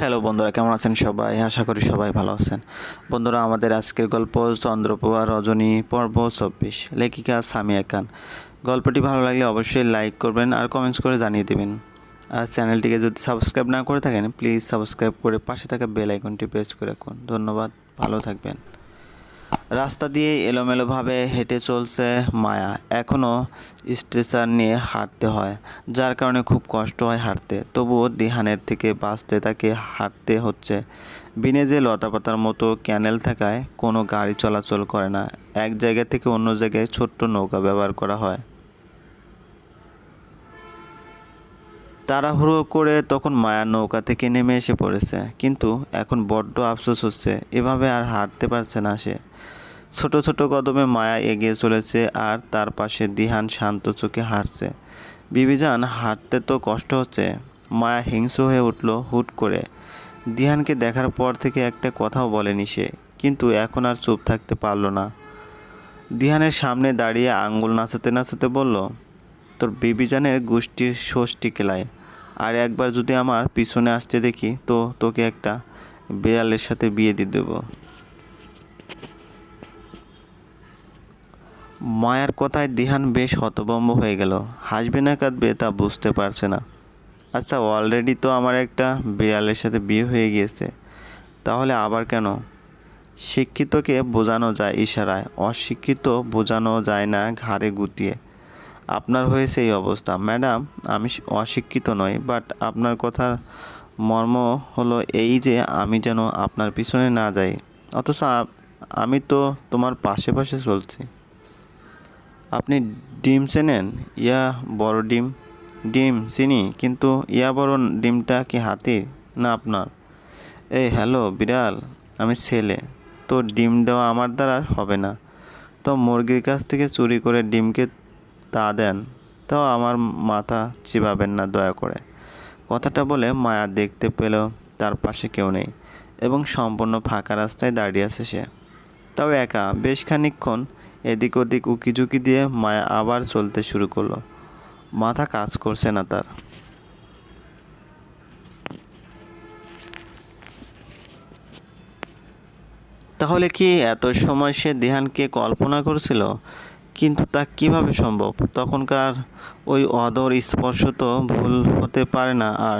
Hello বন্ধুরা, কেমন আছেন সবাই? আশা করি সবাই ভালো আছেন। বন্ধুরা, আমাদের আজকের গল্প চন্দ্রপ্রভা রজনী পর্ব চব্বিশ, লেখিকা সামিয়া খান। গল্পটি ভালো লাগলে অবশ্যই লাইক করবেন আর কমেন্টস করে জানিয়ে দেবেন। আর চ্যানেলটিকে যদি সাবস্ক্রাইব না করে থাকেন, প্লিজ সাবস্ক্রাইব করে পাশে থাকা বেল আইকনটি প্রেস করে রাখুন। ধন্যবাদ, ভালো থাকবেন। রাস্তা দিয়ে এলোমেলোভাবে হেঁটে চলছে মায়া। এখনও স্ট্রেচার নিয়ে হাঁটতে হয়, যার কারণে খুব কষ্ট হয় হাঁটতে। তবুও দিহানের থেকে বাঁচতে তাকে হাঁটতে হচ্ছে। বিনে যে লতাপাতার মতো ক্যানেল থাকায় কোনো গাড়ি চলাচল করে না। এক জায়গা থেকে অন্য জায়গায় ছোট্ট নৌকা ব্যবহার করা হয়। তাড়াহুড়ো করে তখন মায়া নৌকা থেকে নেমে এসে পড়েছে, কিন্তু এখন বড্ড আফসোস হচ্ছে, এভাবে আর হাঁটতে পারছে না সে। ছোট ছোট কদমে মায়া এগিয়ে চলেছে আর তার পাশে দিহান শান্ত চোখে হাঁটছে বিবিজান, হাঁটতে তো কষ্ট হচ্ছে। মায়া হিংস্র হয়ে উঠল হুট করে। দিহানকে দেখার পর থেকে একটা কথাও বলেনি সে, কিন্তু এখন আর চুপ থাকতে পারল না। দিহানের সামনে দাঁড়িয়ে আঙ্গুল নাচাতে নাচাতে বলল, তোর বিবিজানের গোষ্ঠীর ষষ্ঠী কেলায়। আর একবার যদি আমার পিছনে আসতে দেখি, তো তোকে একটা বিড়ালের সাথে বিয়ে দিয়ে দেবো। মায়ার কথায় দিহান বেশ হতভম্ব হয়ে গেল। হাসবে না, কাঁদবে তা বুঝতে পারছে না। আচ্ছা অলরেডি তো আমার একটা বিড়ালের সাথে বিয়ে হয়ে গিয়েছে। তাহলে আবার কেন? শিক্ষিতকে বোঝানো যায় ইশারায়, অশিক্ষিত বোঝানো যায় না ঘাড়ে গুটিয়ে। আপনার হয়েছে এই অবস্থা। ম্যাডাম, আমি অশিক্ষিত নই বাট আপনার কথার মর্ম হলো এই যে আমি যেন আপনার পিছনে না যাই। অথচ আমি তো তোমার পাশে পাশে চলছি। আপনি ডিম চেনেন? ইয়া বড় ডিম। ডিম চিনি, কিন্তু ইয়া বড় ডিমটা কি হাতির না আপনার? এই হ্যালো, বিড়াল, আমি ছেলে। তো ডিম দেওয়া আমার দ্বারা হবে না। তো মুরগির কাছ থেকে চুরি করে ডিমকে তা দেন। তাও আমার মাথা চিবাবেন না, দয়া করে। কথাটা বলে মায়া দেখতে পেল তার পাশে কেউ নেই এবং সম্পূর্ণ ফাঁকা রাস্তায় দাঁড়িয়ে আছে সে। তাও একা, বেশ খানিকক্ষণ এদিক ওদিক উকিঝুঁকি দিয়ে মায়া আবার চলতে শুরু করল। মাথা কাজ করছে না তার। তাহলে কি এত সময় সে দেহানকে কল্পনা করছিল? কিন্তু তা কীভাবে সম্ভব? তখনকার ওই অদর স্পর্শ তো ভুল হতে পারে না, আর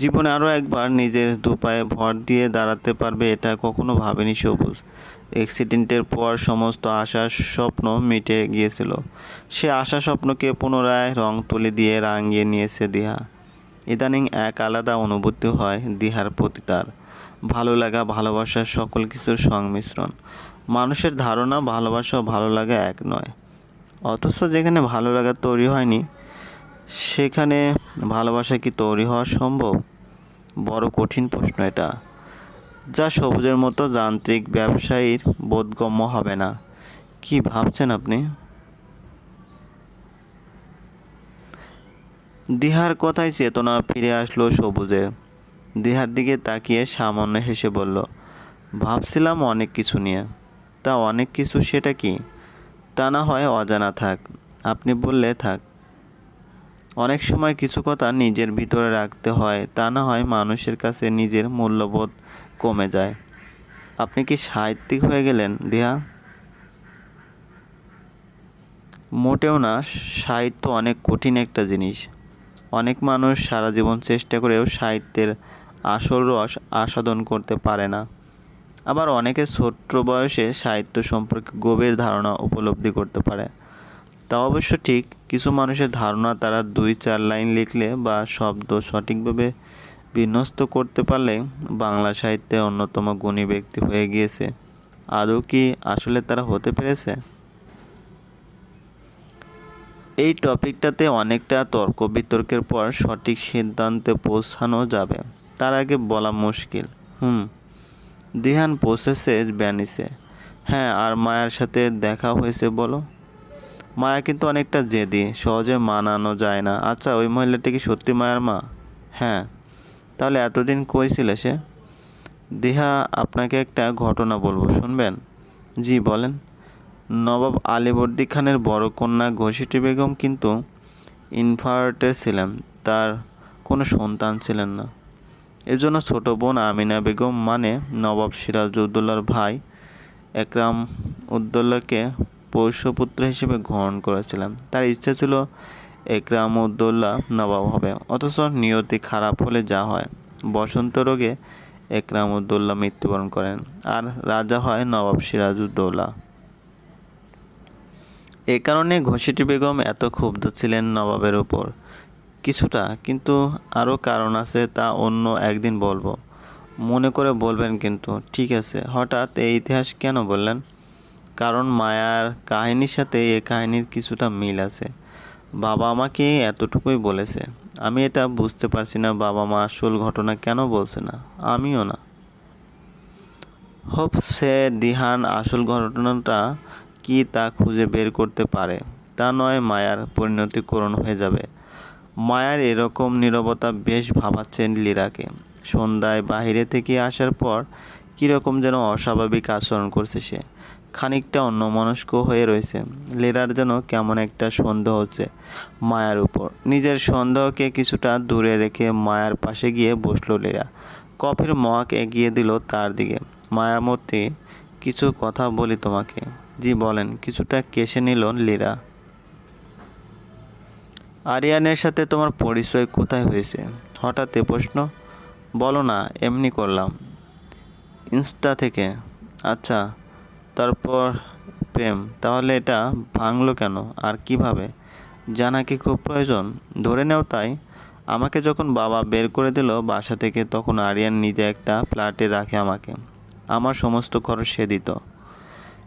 জীবনে আরও একবার নিজের দুপায়ে ভর দিয়ে দাঁড়াতে পারবে এটা কখনো ভাবেনি সবুজ। অ্যাক্সিডেন্টের পর সমস্ত আশার স্বপ্ন মিটে গিয়েছিল। সে আশা স্বপ্নকে পুনরায় রং তুলে দিয়ে রাঙিয়ে নিয়েছে দিহা। ইদানিং এক আলাদা অনুভূতি হয় দিহার প্রতি তার। ভালো লাগা, ভালোবাসার সকল কিছুর সংমিশ্রণ। মানুষের ধারণা, ভালোবাসা ভালো লাগা এক নয়। অথচ যেখানে ভালো লাগা তৈরি হয়নি, সেখানে ভালোবাসা কি তৈরি হওয়া সম্ভব? বড় কঠিন প্রশ্ন এটা। যা সবুজের মতো যান্ত্রিক ব্যবসায়ীর বোধগম্য হবে না। কি ভাবছেন আপনি? দিহার কথায় চেতনা ফিরে আসলো সবুজের। দিহার দিকে তাকিয়ে সামান্য হেসে বলল, ভাবছিলাম অনেক কিছু নিয়ে। তা অনেক কিছু সেটা কি? তা না হয় অজানা থাক। আপনি বললে থাক। অনেক সময় কিছু কথা নিজের ভিতরে রাখতে হয়। তা না হয় মানুষের কাছে নিজের মূল্যবোধ কমে যায়। আপনি কি সাহিত্যিক হয়ে গেলেন, দিহা? মোটেও না, সাহিত্য অনেক কঠিন একটা জিনিস। অনেক মানুষ সারা জীবন চেষ্টা করেও সাহিত্যের আসল রস আস্বাদন করতে পারে না। আবার অনেকে ছোট্ট বয়সে সাহিত্য সম্পর্কে গভীর ধারণা উপলব্ধি করতে পারে। তা অবশ্য ঠিক, কিছু মানুষের ধারণা তারা দুই চার লাইন লিখলে বা শব্দ সঠিকভাবে বিন্যস্ত করতে পারলে বাংলা সাহিত্যের অন্যতম গুণী ব্যক্তি হয়ে গিয়েছে। আদৌ কি আসলে তারা হতে পেরেছে? এই টপিকটাতে অনেকটা তর্ক বিতর্কের পর সঠিক সিদ্ধান্তে পৌঁছানো যাবে। তার আগে বলা মুশকিল। হুম, দিহান পৌঁছেছে ব্যানিসে হ্যাঁ আর মায়ের সাথে দেখা হয়েছে বলো। মায়া কিন্তু অনেকটা জেদি, সহজে মানানো যায় না। আচ্ছা ওই মহিলাটি কি সত্যি মায়ের মা? হ্যাঁ। তাহলে এতদিন কই ছিল সে? দিহা, আপনাকে একটা ঘটনা বলব, শুনবেন? জি, বলেন। নবাব আলীবর্দী খানের বড় কন্যা ঘসিটি বেগম কিন্তু ইনফার্টে ছিলেন, তার কোনো সন্তান ছিলেন না। এজন্য ছোট বোন আমিনা বেগম মানে নবাব সিরাজউদ্দৌলার ভাই একরাম উদ্দৌলাকে পৌষ্যপুত্র হিসেবে গ্রহণ করেছিলেন। তার ইচ্ছা ছিল একরাম উদ্দৌলা নবাব হবে। অথচ নিয়তি খারাপ হলে যা হয়। বসন্ত রোগে একরাম উদ্দৌলা মৃত্যুবরণ করেন। আর রাজা হয় নবাব সিরাজউদ্দৌলা। এ কারণে ঘসিটি বেগম এত ক্ষুব্ধ ছিলেন নবাবের উপর। কিছুটা, কিন্তু আরও কারণ আছে তা অন্য একদিন বলব। মনে করে বলবেন কিন্তু, ঠিক আছে, হঠাৎ এই ইতিহাস কেন বললেন? কারণ মায়ার কাহিনীর সাথে এ কাহিনীর কিছুটা মিল আছে। বাবা আমাকে এতটুকুই বলেছে। আমি এটা বুঝতে পারছি না বাবা মা আসল ঘটনা কেন বলছে না। আমিও না। হোপ সে দিহান আসল ঘটনাটা কি তা খুঁজে বের করতে পারে, তা নয় মায়ার পরিণতিকরণ হয়ে যাবে। মায়ার এরকম নীরবতা বেশ ভাবাচ্ছেন লীরাকে। সন্ধ্যায় বাহিরে থেকে আসার পর কীরকম যেন অস্বাভাবিক আচরণ করছে সে। খানিকটা অন্যমনস্ক হয়ে রয়েছে। লীরার যেন কেমন একটা সন্দেহ হচ্ছে মায়ার উপর। নিজের সন্দেহকে কিছুটা দূরে রেখে মায়ার পাশে গিয়ে বসল লীরা কফির মগ এগিয়ে দিল তার দিকে। মায়ামূর্তি, কিছু কথা বলি তোমাকে। জি, বলেন, কিছুটা কেসে নিল লীরা আরিয়ানের সাথে তোমার পরিচয় কোথায় হয়েছে? হঠাৎ এ প্রশ্ন। বলো না, এমনি করলাম। ইনস্টা থেকে। আচ্ছা তারপর প্রেম, তাহলে এটা ভাঙলো কেন? আর কীভাবে? জানা কি খুব প্রয়োজন? ধরে নেও তাই। আমাকে যখন বাবা বের করে দিল বাসা থেকে, তখন আরিয়ান নিজে একটা ফ্ল্যাটে রাখে আমাকে। আমার সমস্ত খরচ সে দিত।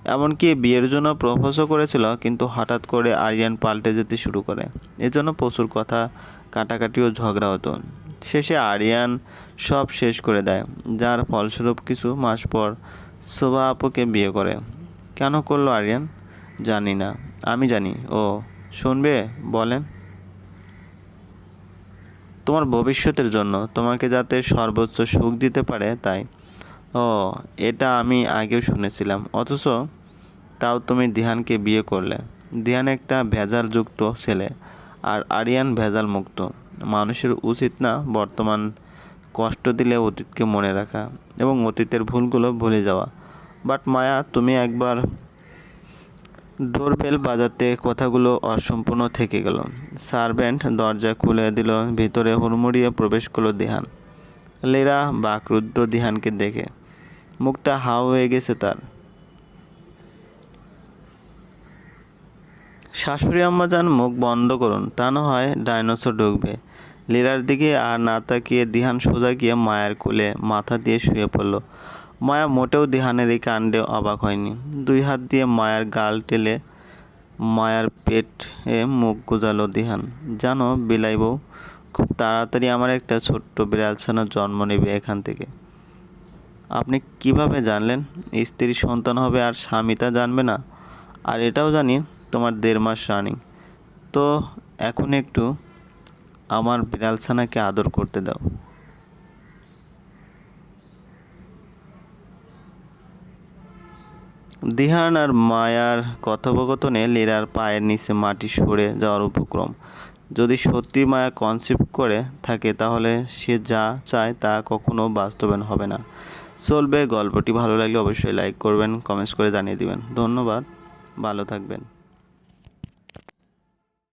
এমনকি বিয়ের জন্য প্রপোজও করেছিল, কিন্তু হঠাৎ করে আরিয়ান পাল্টে যেতে শুরু করে। এজন্য প্রচুর কথা, কাটাকাটি ও ঝগড়া হতো। শেষে আরিয়ান সব শেষ করে দেয়, যার ফলস্বরূপ কিছু মাস পর শোভা আপুকে বিয়ে করে। কেন করল আরিয়ান? জানি না। আমি জানি। ও, শুনবে? বলেন। তোমার ভবিষ্যতের জন্য। তোমাকে যাতে সর্বোচ্চ সুখ দিতে পারে, তাই। ও, এটা আমি আগেও শুনেছিলাম। অথচ তাও তুমি দিহানকে বিয়ে করলে। দিহান একটা ভেজাল ভেজালযুক্ত ছেলে। আর আরিয়ান ভেজাল মুক্ত মানুষের উচিত না বর্তমান কষ্ট দিলে অতীতকে মনে রাখা এবং অতীতের ভুলগুলো ভুলে যাওয়া। বাট মায়া, তুমি একবার ডোরবেল বাজাতে কথাগুলো অসম্পূর্ণ থেকে গেল। সার্ভেন্ট দরজা খুলে দিল, ভিতরে হুড়মুড়িয়ে প্রবেশ করল দিহান। লেরা বাকরুদ্ধ দিহানকে দেখে। মুখটা হাও হয়ে গেছে তার। শাশুড়ি আম্মা যান মুখ বন্ধ করুন, তা না হয় ডাইনোসর ঢুকবে। লীরার দিকে আর না তাকিয়ে দিহান সোজা গিয়ে মায়ের কোলে মাথা দিয়ে শুয়ে পড়ল। মায়া মোটেও দিহানের এই কাণ্ডে অবাক হয়নি। দুই হাত দিয়ে মায়ের গাল টেলে মায়ার পেটে মুখ গুজালো দিহান। জানো বিলাই বউ, খুব তাড়াতাড়ি আমার একটা ছোট্ট বিড়ালছানা জন্ম নেবে এখান থেকে। আপনি কীভাবে জানলেন? স্ত্রী সন্তান হবে আর স্বামী তা জানবে না। আর এটাও জানি তোমার দেড় মাস রানিং। তো এখন একটু আমার বিড়ালছানাকে আদর করতে দাও। দিহান আর মায়ার কথোপকথনে লীরার পায়ের নিচে মাটি সরে যাওয়ার উপক্রম। যদি সত্যি মায়া কনসেপ্ট করে থাকে, তাহলে সে যা চায় তা কখনো বাস্তবায়ন হবে না। চলবে গল্পটি। ভালো লাগলে অবশ্যই লাইক করবেন কমেন্টস করে জানিয়ে দিবেন। ধন্যবাদ। ভালো থাকবেন।